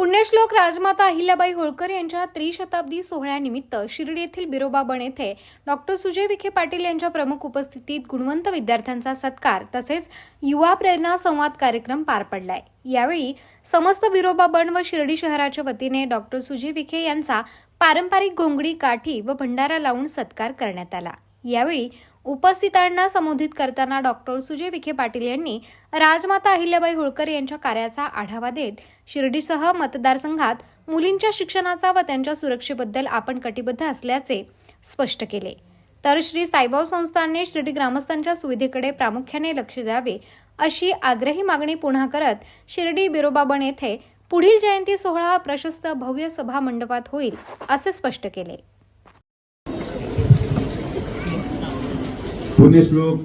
पुण्यश्लोक राजमाता अहिल्याबाई होळकर यांच्या त्रिशताब्दी सोहळ्यानिमित्त शिर्डी येथील बिरोबाबण येथे डॉक्टर सुजय विखे पाटील यांच्या प्रमुख उपस्थितीत गुणवंत विद्यार्थ्यांचा सत्कार तसेच युवा प्रेरणा संवाद कार्यक्रम पार पडलाय. यावेळी समस्त बिरोबाबण व शिर्डी शहराच्या वतीने डॉक्टर सुजय विखे यांचा पारंपरिक घोंगडी काठी व भंडारा लावून सत्कार करण्यात आला. यावेळी उपस्थितांना संबोधित करताना डॉक्टर सुजय विखे पाटील यांनी राजमाता अहिल्याबाई होळकर यांच्या कार्याचा आढावा देत शिर्डीसह मतदारसंघात मुलींच्या शिक्षणाचा व त्यांच्या सुरक्षेबद्दल आपण कटिबद्ध असल्याचे स्पष्ट केले. तर श्री साईबाब संस्थांनी शिर्डी ग्रामस्थांच्या सुविधेकडे प्रामुख्याने लक्ष द्यावे अशी आग्रही मागणी पुन्हा करत शिर्डी बिरोबाबण येथे पुढील जयंती सोहळा प्रशस्त भव्य सभा मंडपात होईल असे स्पष्ट केले. पुण्यश्लोक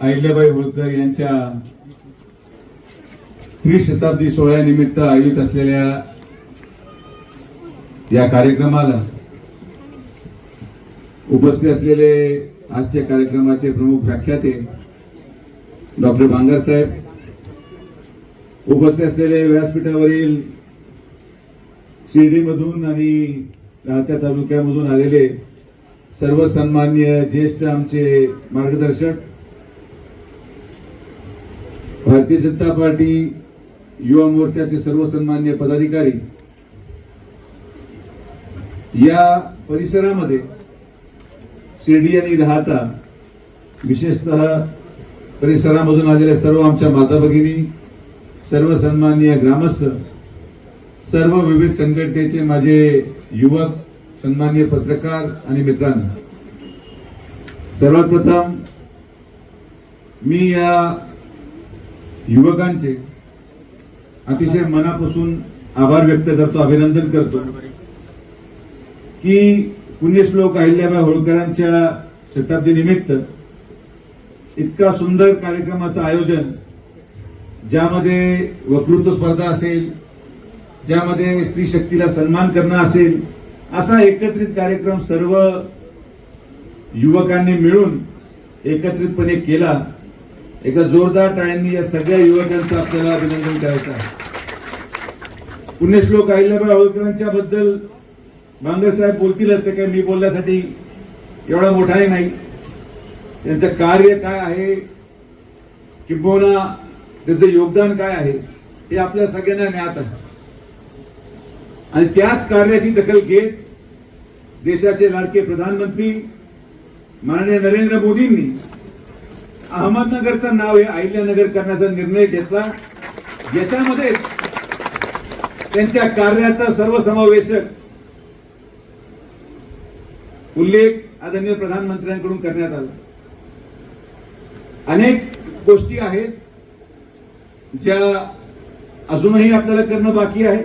अहिल्याबाई होळकर यांच्या त्रिशताब्दी सोहळ्यानिमित्त आयोजित असलेल्या या कार्यक्रमाला उपस्थित असलेले आजच्या कार्यक्रमाचे प्रमुख व्याख्याते डॉक्टर बांगर साहेब उपस्थित असलेले व्यासपीठावरील शिर्डीमधून आणि राहत्या तालुक्यामधून आलेले सर्व सन्मान्य ज्येष्ठ आमचे मार्गदर्शक भारतीय जनता पार्टी युवा मोर्चाचे सर्व सन्मान्य पदाधिकारी या परिसरामध्ये शिर्डी आणि राहता विशेषतः परिसरामधून आलेल्या सर्व आमच्या माता भगिनी सर्व सन्मान्य ग्रामस्थ सर्व विविध संघटनेचे माझे युवक सन्माननीय पत्रकार आणि मित्रांनो सर्वात प्रथम मी या युवकांचे अतिशय मनापासून आभार व्यक्त करतो अभिनंदन करतो की पुण्यश्लोक अहिल्याबाई होळकरांच्या शताब्दी निमित्त इतका सुंदर कार्यक्रमाचं आयोजन ज्यामध्ये वक्तृत्व स्पर्धा असेल ज्यामध्ये स्त्री शक्तीला सन्मान करणं असेल असा एकत्रित कार्यक्रम सर्व युवकांनी मिळून एकत्रितपणे केला. एका जोरदार टाळ्यांनी या सगळ्या युवकांचं आपल्याला अभिनंदन करायचं आहे. पुण्यश्लोक अहिल्याबाई होळकरांच्या बद्दल बांगर साहेब बोलतीलच ते काय मी बोलण्यासाठी एवढा मोठाही नाही. त्यांचं कार्य काय आहे? किंबहुना त्यांचं योगदान काय आहे? हे आपल्या सगळ्यांना ज्ञात आहे. आणि त्याच कार्याची दखल घेत देशाचे लाडके प्रधानमंत्री माननीय नरेंद्र मोदींनी अहमदनगरचं नाव हे अहिल्यानगर करण्याचा निर्णय घेतला. याच्यामध्येच त्यांच्या कार्याचा सर्वसमावेशक उल्लेख आदरणीय प्रधानमंत्र्यांकडून करण्यात आला. अनेक गोष्टी आहेत ज्या अजूनही आपल्याला करणं बाकी आहे.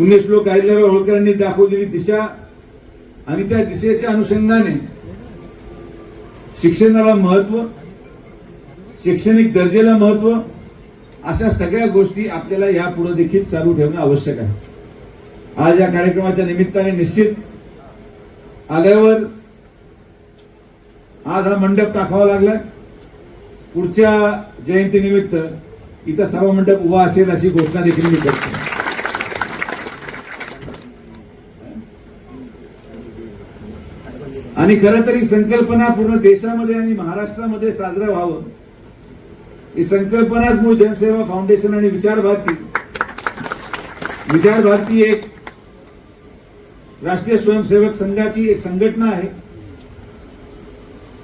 पुण्यश्लोक अहिल्याबाई होळकरांनी दाखवलेली दिशा आणि त्या दिशेच्या अनुषंगाने शिक्षणाला महत्त्व शैक्षणिक दर्जेला महत्त्व अशा सगळ्या गोष्टी आपल्याला यापुढे देखील चालू ठेवणं आवश्यक आहे. आज या कार्यक्रमाच्या निमित्ताने निश्चित आल्यावर आज हा मंडप टाकावा लागला पुढच्या जयंतीनिमित्त इथं सभा मंडप उभा असेल अशी घोषणा देखील मी करतो. आणि खरं तर ही संकल्पना पूर्ण देशामध्ये आणि महाराष्ट्रामध्ये साजरा व्हावं. ही संकल्पनाच मूळ जनसेवा फाउंडेशन आणि विचार भारती विचार भारती एक राष्ट्रीय स्वयंसेवक संघाची एक संघटना आहे.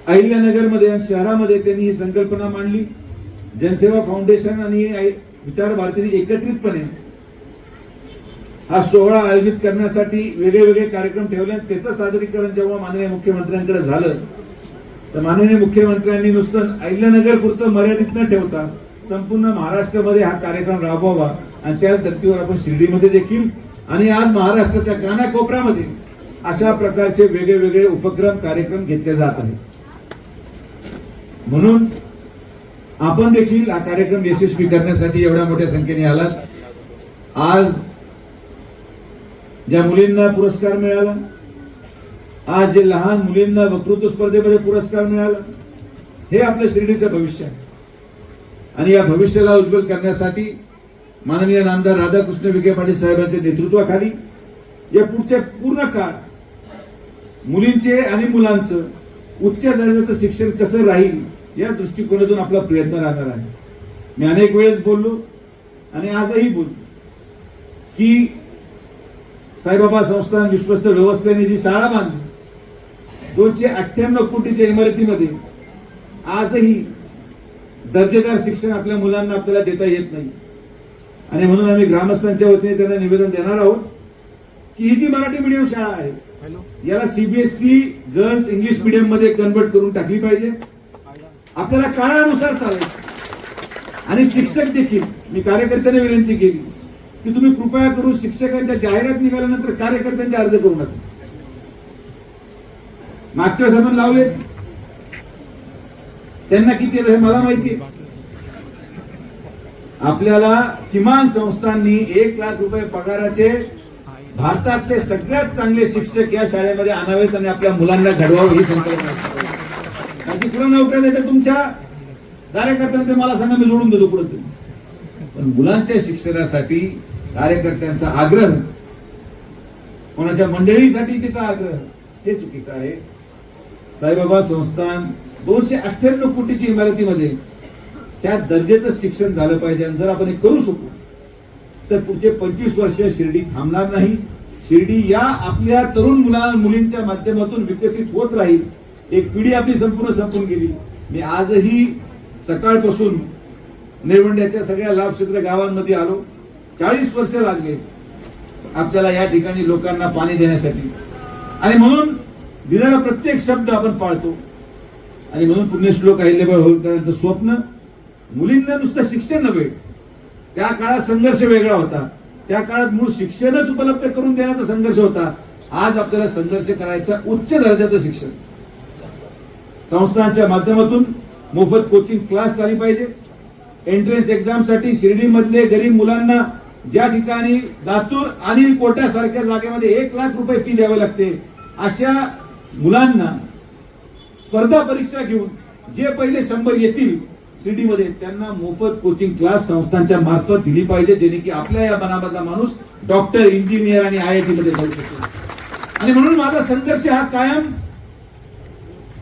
अहिल्यानगरमध्ये आणि शहरामध्ये त्यांनी ही संकल्पना मांडली. जनसेवा फाउंडेशन आणि विचार भारतीने एकत्रितपणे हा सोहळा आयोजित करण्यासाठी वेगळे वेगळे कार्यक्रम ठेवले त्याचं सादरीकरण जेव्हा माननीय मुख्यमंत्र्यांकडे झालं तर माननीय मुख्यमंत्र्यांनी नुसतं अहिल्यानगर पुरतं मर्यादित न ठेवता संपूर्ण महाराष्ट्रामध्ये हा कार्यक्रम राबवावा आणि त्याच धर्तीवर आपण शिर्डीमध्ये देखील आणि आज महाराष्ट्राच्या कानाकोपऱ्यामध्ये अशा प्रकारचे वेगळे वेगळे उपक्रम कार्यक्रम घेतले जात आहेत. म्हणून आपण देखील हा कार्यक्रम यशस्वी करण्यासाठी एवढ्या मोठ्या संख्येने आलात. आज ज्या मुलींना पुरस्कार मिळाला आज जे लहान मुलींना वक्तृत्व स्पर्धेमध्ये पुरस्कार मिळाला हे आपल्या शिर्डीचं भविष्य आहे. आणि या भविष्याला उज्ज्वल करण्यासाठी माननीय नामदार राधाकृष्ण विखे पाटील साहेबांच्या नेतृत्वाखाली या पुढच्या पूर्ण काळ मुलींचे आणि मुलांचं उच्च दर्जाचं शिक्षण कसं राहील या दृष्टिकोनातून आपला प्रयत्न राहणार आहे. मी अनेक वेळेस बोललो आणि आजही बोललो की साईबाबा संस्थान विश्वस्त व्यवस्थेने जी शाळा बांधली. दोनशे अठ्ठ्याण्णव कोटीच्या इमारतीमध्ये. आजही दर्जेदार शिक्षण आपल्या मुलांना आपल्याला देता येत नाही. आणि म्हणून आम्ही ग्रामस्थांच्या वतीने त्यांना निवेदन देणार आहोत की ही जी मराठी मीडियम शाळा आहे याला सीबीएसई गर्ल्स इंग्लिश मीडियममध्ये कन्वर्ट करून टाकली पाहिजे. आपल्याला काळानुसार चालायचं. आणि शिक्षक देखील मी कार्यकर्त्यांना विनंती केली की तुम्ही कृपया करून शिक्षकांच्या जाहिरात निघाल्यानंतर कार्यकर्त्यांचे अर्ज करू नका. मागच्या वेळेस आपण लावले. त्यांना किती येत हे मला माहिती आहे. आपल्याला किमान संस्थांनी एक लाख रुपये पगाराचे भारतातले सगळ्यात चांगले शिक्षक या शाळेमध्ये आणावेत आणि आपल्या मुलांना घडवावं ही संकल्पना आहे. बाकी तुला नोकऱ्या द्यायच्या तुमच्या कार्यकर्त्यांना मला सांगा मी जोडून देतो पुढे. पण मुलांच्या शिक्षणासाठी कार्यकर्त्यांचा आग्रह. कोणाच्या मंडळीसाठी तिचा आग्रह? हे चुकीचं आहे. साईबाबा संस्थान दोनशे अठ्ठ्याण्णव कोटीची इमारतीमध्ये त्या दर्जेचं शिक्षण झालं पाहिजे आणि जर आपण हे करू शकू तर पुढचे पंचवीस वर्ष शिर्डी थांबणार नाही. शिर्डी या आपल्या तरुण मुला मुलींच्या माध्यमातून विकसित होत राहील. एक पिढी आपली संपूर्ण संपून गेली. मी आजही सकाळपासून निळवंड्याच्या सगळ्या लाभक्षेत्र गावांमध्ये आलो. चाळीस वर्ष लागले आपल्याला या ठिकाणी लोकांना पाणी देण्यासाठी. आणि म्हणून दिलेला प्रत्येक शब्द आपण पाळतो. आणि म्हणून पुण्यश्लोक अहिल्याबाई होळकरांचं स्वप्न मुलींना नुसतं शिक्षण नव्हे. त्या काळात संघर्ष वेगळा होता. त्या काळात मूळ शिक्षणच उपलब्ध करून देण्याचा संघर्ष होता. आज आपल्याला संघर्ष करायचा उच्च दर्जाचं शिक्षण. संस्थांच्या माध्यमातून मोफत कोचिंग क्लास झाली पाहिजे. एंट्रन्स एक्झामसाठी शिर्डी मधले गरीब मुलांना ज्या ठिकाणी लातूर आणि कोट्यासारख्या जागेमध्ये एक लाख रुपये फी द्यावी लागते अशा मुलांना स्पर्धा परीक्षा घेऊन जे पहिले शंभर येतील सिटीमध्ये त्यांना मोफत कोचिंग क्लास संस्थांच्या मार्फत दिली पाहिजे जेणे की आपल्या या मनामधला माणूस डॉक्टर इंजिनियर आणि आय आय टी मध्ये जाऊ शकतो. आणि म्हणून माझा संघर्ष हा कायम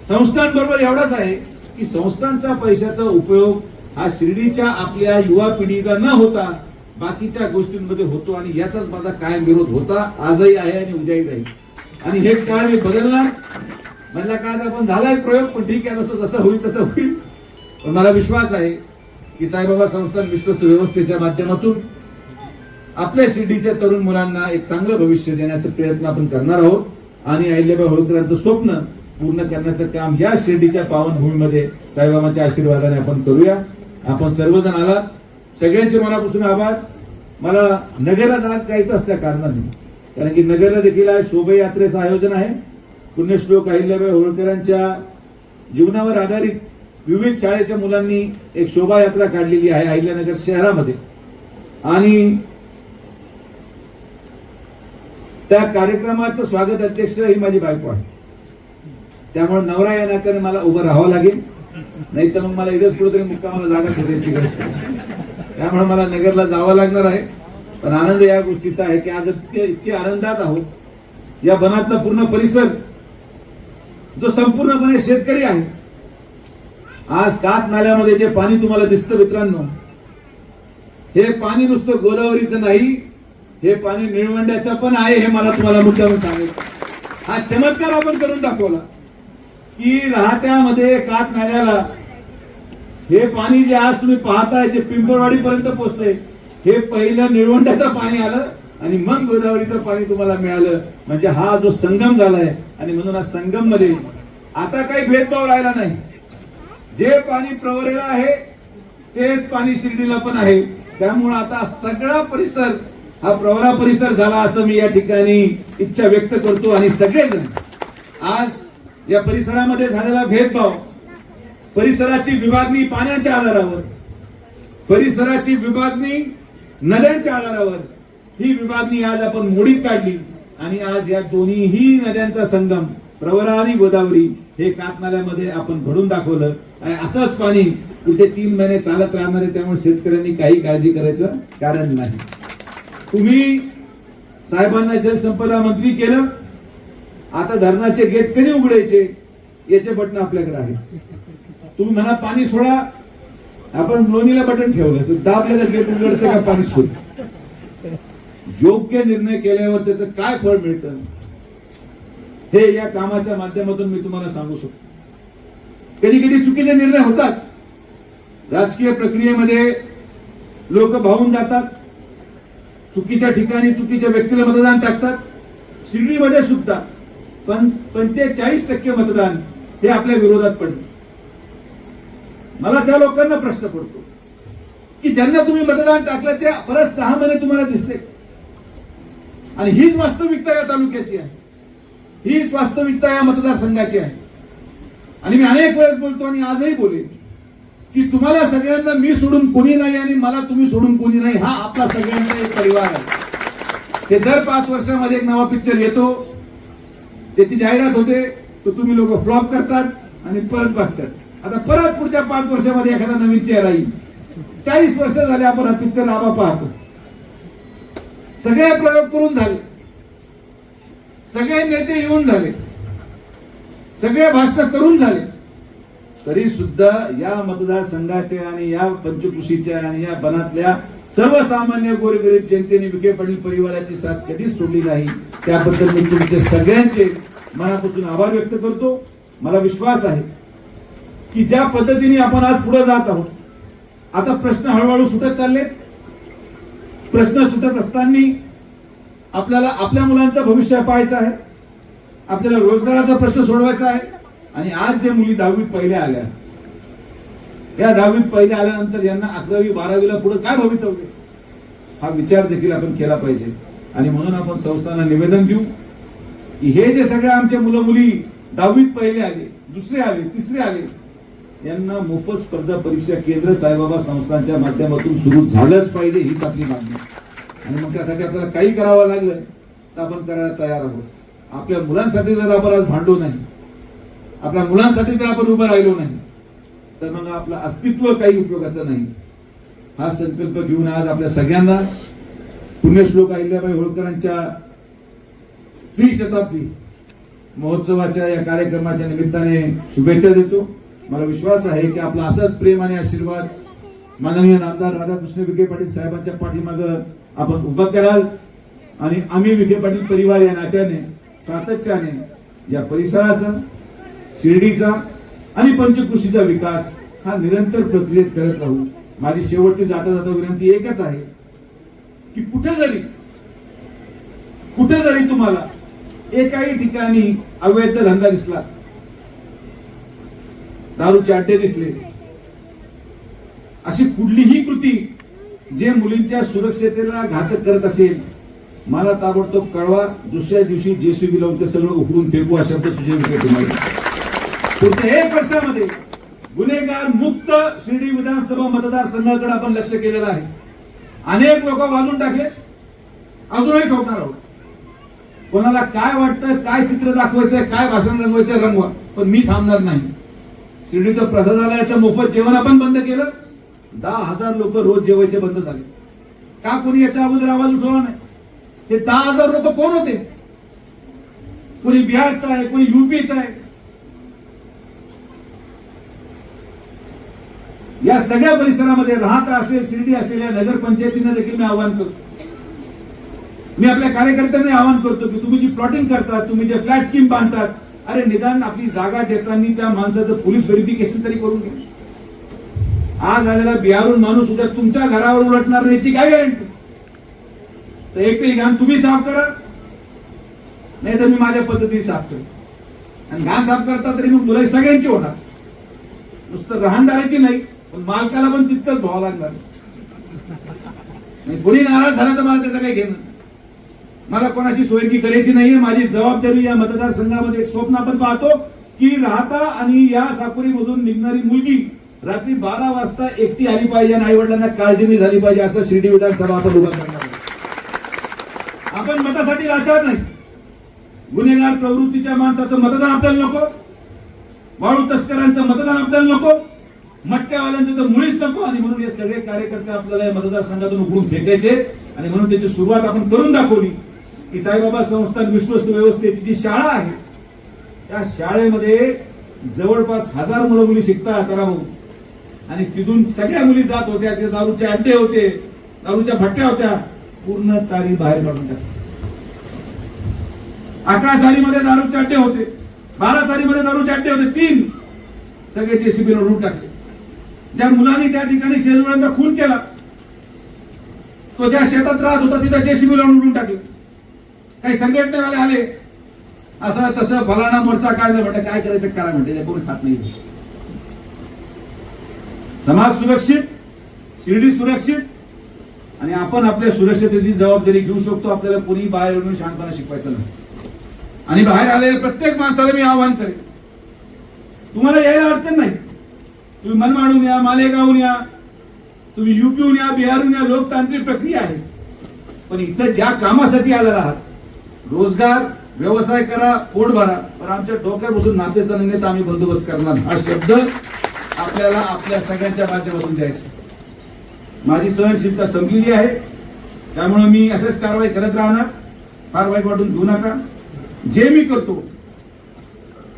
संस्थांबरोबर एवढाच आहे की संस्थांचा पैशाचा उपयोग हा शिर्डीच्या आपल्या युवा पिढीचा न होता बाकीच्या गोष्टींमध्ये होतो आणि याचाच माझा कायम विरोध होता. आजही आहे आणि उद्याही राहील. आणि हे काळ मी बदलणार. मधल्या काळात आपण झालाय प्रयोग पण ठीक आहे तो जसं होईल तसं होईल. पण मला विश्वास आहे की साईबाबा संस्थान विश्वस्त व्यवस्थेच्या माध्यमातून आपल्या शिर्डीच्या तरुण मुलांना एक चांगलं भविष्य देण्याचा प्रयत्न आपण करणार आहोत. आणि अहिल्याबाई होळकरांचं स्वप्न पूर्ण करण्याचं काम या शिर्डीच्या पावनभूमीमध्ये साईबाबांच्या आशीर्वादाने आपण करूया. आपण सर्वजण आलात. सगळ्यांचे मनापासून आभार. मला नगरला जायचं असल्या कारणाने कारण की नगरला देखील आज शोभायात्रेचं आयोजन आहे. पुण्यश्लोक अहिल्याबाई होळकरांच्या जीवनावर आधारित विविध शाळेच्या मुलांनी एक शोभायात्रा काढलेली आहे अहिल्यानगर शहरामध्ये. आणि त्या कार्यक्रमाचं स्वागत अध्यक्ष ही माझी बायको आहे. त्यामुळे नवरा या नात्याने मला उभं राहावं लागेल. नाही तर मग मला इथेच कुठेतरी मुक्कामाला जागा शोधायची गरज त्यामुळे मला नगरला जावं लागणार आहे. पण आनंद या गोष्टीचा आहे की आज इतके इतके आनंदात आहोत. या बनातला पूर्ण परिसर जो संपूर्णपणे शेतकरी आहे. आज कात नाल्यामध्ये जे पाणी तुम्हाला दिसतं मित्रांनो हे पाणी नुसतं गोदावरीचं नाही हे पाणी निळवंड्याचं पण आहे हे मला तुम्हाला मुद्द्यावर सांगायचं हा चमत्कार आपण करून दाखवला की राहत्यामध्ये कात नाल्याला हे पाणी जे आज तुम्ही पाहताय जे पिंपळवाडी पर्यंत पोहोचतंय हे पहिलं निळवंड्याचं पाणी आलं आणि मग गोदावरीचं पाणी तुम्हाला मिळालं. म्हणजे हा जो संगम झालाय आणि म्हणून हा संगममध्ये आता काही भेदभाव राहिला नाही. जे पाणी प्रवरेला आहे तेच पाणी शिर्डीला पण आहे. त्यामुळे आता सगळा परिसर हा प्रवरा परिसर झाला असं मी या ठिकाणी इच्छा व्यक्त करतो आणि सगळेजण आज या परिसरामध्ये झालेला भेदभाव परिसराची विभागणी पाण्याच्या आधारावर. परिसराची विभागणी नद्यांच्या आधारावर. ही विभागणी आज आपण मोडीत काढली आणि आज या दोन्हीही नद्यांचा संगम प्रवरा आणि गोदावरी हे कातनाल्यामध्ये आपण घडून दाखवलं. आणि असंच पाणी पुढचे तीन महिने चालत राहणार आहे त्यामुळे शेतकऱ्यांनी काही काळजी करायचं कारण नाही. तुम्ही साहेबांना जलसंपदा मंत्री केलं. आता धरणाचे गेट कधी उघडायचे? याचे बटन आपल्याकडे आहे तुम्ही म्हणा पाणी सोडा. आपण लोणीला बटन ठेवलं. असतं दाबलं का गेट उघडतं का पाणी सोड योग्य निर्णय केल्यावर त्याचं काय फळ मिळतं? हे या कामाच्या माध्यमातून मी तुम्हाला सांगू शकतो. कधी कधी चुकीचे निर्णय होतात. राजकीय प्रक्रियेमध्ये लोक भावून जातात. चुकीच्या ठिकाणी चुकीच्या व्यक्तीला मतदान टाकतात. शिर्डीमध्ये सुद्धा. पण पंचेचाळीस टक्के मतदान हे आपल्या विरोधात पडलं. मला त्या लोकांना प्रश्न पडतो की ज्यांना तुम्ही मतदान टाकलं ते परत सहा महिने तुम्हाला दिसले. आणि हीच वास्तविकता या तालुक्याची आहे. हीच वास्तविकता या मतदारसंघाची आहे. आणि मी अनेक वेळेस बोलतो आणि आजही बोलेन की तुम्हाला सगळ्यांना मी सोडून कोणी नाही आणि मला तुम्ही सोडून कोणी नाही हा आपला सगळ्यांचा एक परिवार आहे. ते दर पाच वर्षामध्ये एक नवा पिक्चर येतो. त्याची जाहिरात होते तर तुम्ही लोक फ्लॉप करतात आणि परत बसतात. आता परत पुढच्या पाच वर्षामध्ये एखादा नवीन चेहरा येईल. चाळीस वर्ष झाले आपण हा पिक्चर आबा पाहतो. सगळे प्रयोग करून झाले. सगळे नेते येऊन झाले. सगळे भाषण करून झाले. तरी सुद्धा या मतदारसंघाचे आणि या पंचकृषीच्या आणि या बनातल्या सर्वसामान्य गोरगरीब जनतेने विखे पाटील परिवाराची साथ कधीच सोडली नाही. त्याबद्दल मी तुमचे सगळ्यांचे मनापासून आभार व्यक्त करतो. मला विश्वास आहे. की ज्या पद्धतीने आपण आज पुढे जात आहोत. आता प्रश्न हळूहळू सुटत चालले. प्रश्न सुटत असताना आपल्याला आपल्या मुलांचं भविष्य पाहायचं आहे. आपल्याला रोजगाराचा प्रश्न सोडवायचा आहे. आणि आज जे मुली दहावीत पहिल्या आल्या या दहावीत पहिल्या आल्यानंतर यांना अकरावी बारावीला पुढे काय भवितव्य? हा विचार देखील आपण केला पाहिजे. आणि म्हणून आपण संस्थांना निवेदन देऊ की हे जे सगळे आमचे मुलं मुली दहावीत पहिले आले दुसरे आले तिसरे आले यांना मोफत स्पर्धा परीक्षा केंद्र साईबाबा संस्थांच्या माध्यमातून सुरू झालंच पाहिजे हीच आपली मागणी आणि मग त्यासाठी आपल्याला काही करावं लागलं तर आपण करायला तयार आहोत. आपल्या मुलांसाठी जर आपण आज भांडू नाही आपल्या मुलांसाठी जर आपण उभं राहिलो नाही तर मग आपलं अस्तित्व काही उपयोगाचं नाही. हा संकल्प घेऊन आज आपल्या सगळ्यांना पुण्यश्लोक अहिल्याबाई होळकरांच्या त्रिशताब्दी महोत्सवाच्या या कार्यक्रमाच्या निमित्ताने शुभेच्छा देतो. मला विश्वास आहे की आपला असाच प्रेम आणि आशीर्वाद माननीय नामदार राधाकृष्ण विखे पाटील साहेबांच्या पाठीमाग आपण उभं कराल. आणि आम्ही विखे पाटील परिवार या नात्याने सातत्याने या परिसराचा शिर्डीचा आणि पंचकृषीचा विकास हा निरंतर प्रक्रियेत करत राहू. माझी शेवटची जाता जाता विनंती एकच आहे की कुठे जरी कुठे जरी तुम्हाला एकाही ठिकाणी अवैध धंदा दिसला दारूचे अड्डे दिसले. अशी कुठलीही कृती जे मुलींच्या सुरक्षतेला घातक करत असेल मला ताबडतोब कळवा. दुसऱ्या दिवशी जेसीबी लावून ते सगळं उकळून फेकू अशा शब्द तुम्हाला. पुढच्या एक वर्षामध्ये गुन्हेगार मुक्त शिर्डी विधानसभा मतदारसंघाकडे आपण लक्ष केलेलं आहे. अनेक लोक वाजून टाकले. अजूनही ठोकणार आहोत. कोणाला काय वाटतं काय चित्र दाखवायचंय काय भाषण रंगवायचं रंगवा. पण मी थांबणार नाही. शिर्डीचं प्रसादालयाचं मोफत जेवण आपण बंद केलं? दहा हजार लोक रोज जेवायचे बंद झाले. का कोणी याच्या अगोदर आवाज उठवला नाही? ते दहा हजार लोक कोण होते? कोणी बिहारचा आहे कोणी युपीचा आहे. या सगळ्या परिसरामध्ये राहत असेल शिर्डी असेल या नगरपंचायतींना देखील मी आवाहन करतो. मी आपल्या कार्यकर्त्यांना आवाहन करतो की तुम्ही जी प्लॉटिंग करतात तुम्ही जे फ्लॅट स्कीम बांधतात अरे निदान आपली जागा देताना त्या माणसाचं पोलीस व्हेरिफिकेशन तरी करून घ्या आज आलेला बिहारून माणूस उद्या तुमच्या घरावर उलटणार नाही याची काय गॅरंटी तर एक तरी घाण तुम्ही साफ करा. नाही तर मी माझ्या पद्धतीने साफ करेन. आणि घाण साफ करता तरी मग तुला सगळ्यांची होणार. नुसतं राहणदाराची नाही पण मालकाला पण तितकंच धुवा लागणार. कोणी नाराज झाला तर मला त्याचं काही घेणं मला कोणाची सोयरकी करायची नाहीये. माझी जबाबदारी या मतदारसंघामध्ये एक स्वप्न आपण पाहतो की राहता आणि या साकोरीमधून निघणारी मुलगी रात्री बारा वाजता एकटी आली पाहिजे आणि आई वडिलांना काळजी झाली पाहिजे असं शिर्डी विधानसभा आपण उभा करणार आपण मतासाठी लाचार नाही. गुन्हेगार प्रवृत्तीच्या माणसाचं मतदान आपल्याला नको. वाळू तस्करांचं मतदान आपल्याला नको. मटक्यावाल्यांचं तर मुळीच नको. आणि म्हणून हे सगळे कार्यकर्ते आपल्याला या मतदारसंघातून उघडून फेकायचे. आणि म्हणून त्याची सुरुवात आपण करून दाखवली. की साईबाबा संस्थान विश्वस्त व्यवस्थेची जी शाळा आहे त्या शाळेमध्ये जवळपास हजार मुलं मुली शिकतात करा भाऊ आणि तिथून सगळ्या मुली जात होत्या ते दारूचे अड्डे होते दारूच्या भट्ट्या होत्या पूर्ण चारी बाहेर काढून टाकल्या अकरा चारीमध्ये दारूचे अड्डे होते बारा चारीमध्ये दारूचे अड्डे होते तीन सगळे जेसीबी लढून टाकले. ज्या मुलांनी त्या ठिकाणी शेजवळांचा खून केला तो ज्या शेतात राहत होता तिथं जेसीबी लावून उडून टाकले. काही संघटनेवाले आले असं तसं फलाना मोर्चा काढलं म्हटलं काय करायचं करा म्हणते कोणी खात नाही. समाज सुरक्षित शिर्डी सुरक्षित आणि आपण आपल्या सुरक्षिततेची जबाबदारी घेऊ शकतो. आपल्याला कोणी बाहेर येऊन शांतपणे शिकवायचं नाही. आणि बाहेर आलेल्या प्रत्येक माणसाला मी आवाहन करेन. तुम्हाला यायला अडचण नाही. तुम्ही मनमाडून या मालेगावून या. तुम्ही युपीहून या बिहारहून या लोकतांत्रिक प्रक्रिया आहे. पण इथं ज्या कामासाठी आलेला आहात रोजगार व्यवसाय करा पोट भरा पण आमच्या डोक्यात बसून नाचायचा नाही तर आम्ही बंदोबस्त करणार. हा शब्द आपल्याला आपल्या सगळ्यांच्या माध्यमातून द्यायचा माझी सहनशीलता संपलेली आहे. त्यामुळे मी असेच कारवाई करत राहणार. फार वाईट वाटून घेऊ नका. जे मी करतो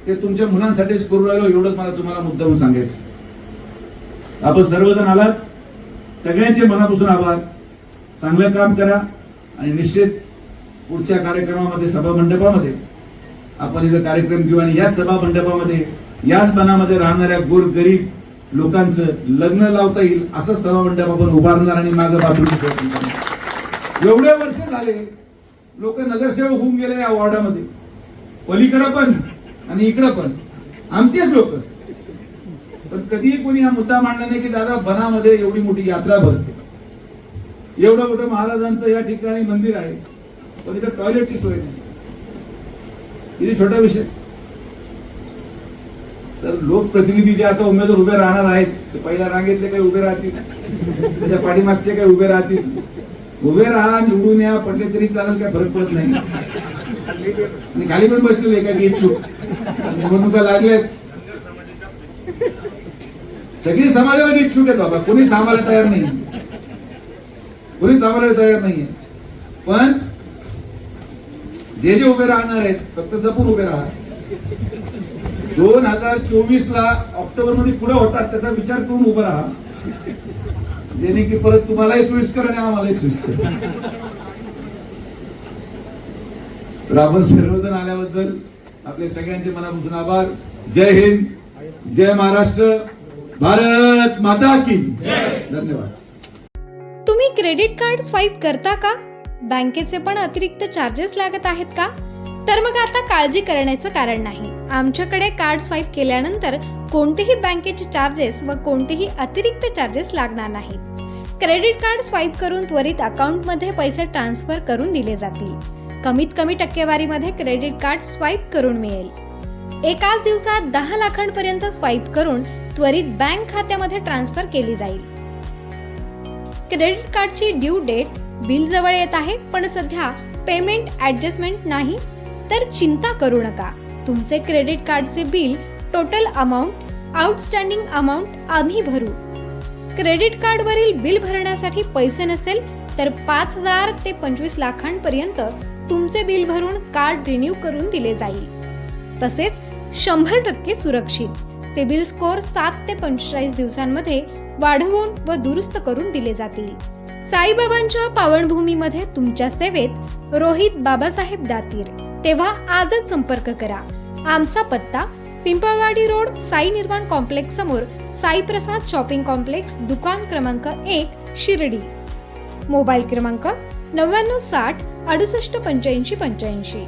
ते तुमच्या मुलांसाठीच करू राहिलो एवढंच मला तुम्हाला मुद्दाम सांगायचं आपण सर्वजण आलात. सगळ्यांचे मनापासून आभार. चांगलं काम करा आणि निश्चित पुढच्या कार्यक्रमामध्ये सभा मंडपामध्ये आपण इथं कार्यक्रम घेऊ आणि याच सभा मंडपामध्ये याच मनामध्ये राहणाऱ्या गोर गरीब लोकांचं लग्न लावता येईल असं सभा मंडप आपण उभारणार आणि मागं बाथरूम एवढे वर्ष झाले लोक नगरसेवक होऊन गेले या वॉर्डामध्ये. पलीकडं पण आणि इकडं पण. आमचेच लोक. पण कधीही कोणी हा मुद्दा मांडला नाही की दादा बनामध्ये एवढी मोठी यात्रा भरते. एवढं मोठं महाराजांचं या ठिकाणी मंदिर आहे. पण इथं टॉयलेटची सोय नाही. किती छोटा विषय. तर लोकप्रतिनिधी जे आता उमेदवार उभे राहणार आहेत ते पहिल्या रांगेतले काही उभे राहतील. त्याच्या पाठीमागचे काही उभे राहतील. उभे राहा निवडून या पडले तरी चालेल काय फरक पडत नाही. आणि खाली पण बसलेले एका इच्छुक. निवडणुका लागल्यात. सगळी समाजामध्ये इच्छुक आहेत बाबा. कोणीच थांबायला तयार नाही कोणीच थांबायला तयार नाहीये. पण जे जे उभे राहणार आहेत फक्त जपून उभे राहा. दोन हजार चोवीस ला ऑक्टोबरमध्ये पुढे होतात त्याचा विचार करून उभं राहा. जेणे की परत तुम्हालाही सोयीस्कर आणि आम्हालाही सोयीस्कर. तर आपण सर्वजण आल्याबद्दल आपले सगळ्यांचे मनापासून आभार. जय हिंद जय महाराष्ट्र भारत माता की धन्यवाद. तुम्ही क्रेडिट कार्ड स्वाईप करता का? बँकेचे पण अतिरिक्त चार्जेस लागत आहेत का? तर मग आता काळजी करण्याचं कारण नाही. आमच्याकडे कार्ड स्वाईप केल्यानंतर कोणतेही बँकेचे चार्जेस व कोणतेही अतिरिक्त चार्जेस लागणार नाहीत. क्रेडिट कार्ड स्वाईप करून त्वरित अकाउंटमध्ये पैसे ट्रान्सफर करून दिले जातील. कमीत कमी टक्केवारीमध्ये क्रेडिट कार्ड स्वाईप करून मिळेल. एकाच दिवसात दहा लाखांपर्यंत स्वाईप करून त्वरित बँक खात्यामध्ये ट्रान्सफर केली जाईल. क्रेडिट कार्डची ड्यू डेट बिल जवळ येत आहे पण सध्या पेमेंट ॲडजस्टमेंट नाही. तर चिंता करू नका. तुमचे क्रेडिट कार्डचे bill total amount outstanding amount आम्ही भरू. क्रेडिट कार्डवरील बिल भरण्यासाठी पैसे नसेल तर पाच हजार ते पंचवीस लाखांपर्यंत तुमचे बिल भरून कार्ड रिन्यू करून दिले जाईल. तसेच शंभर टक्के सुरक्षित. सिबिल स्कोअर सात ते पंचेचाळीस दिवसांमध्ये वाढवून व दुरुस्त करून दिले जातील. साईबाबांच्या पावनभूमीमध्ये तुमच्या सेवेत रोहित बाबासाहेब दातीर. तेव्हा आजच संपर्क करा. आमचा पत्ता पिंपळवाडी रोड साई निर्माण कॉम्प्लेक्स समोर साई प्रसाद शॉपिंग कॉम्प्लेक्स दुकान क्रमांक एक शिर्डी. मोबाईल क्रमांक नव्याण्णव साठ अडुसष्ट पंच्याऐंशी पंच्याऐंशी.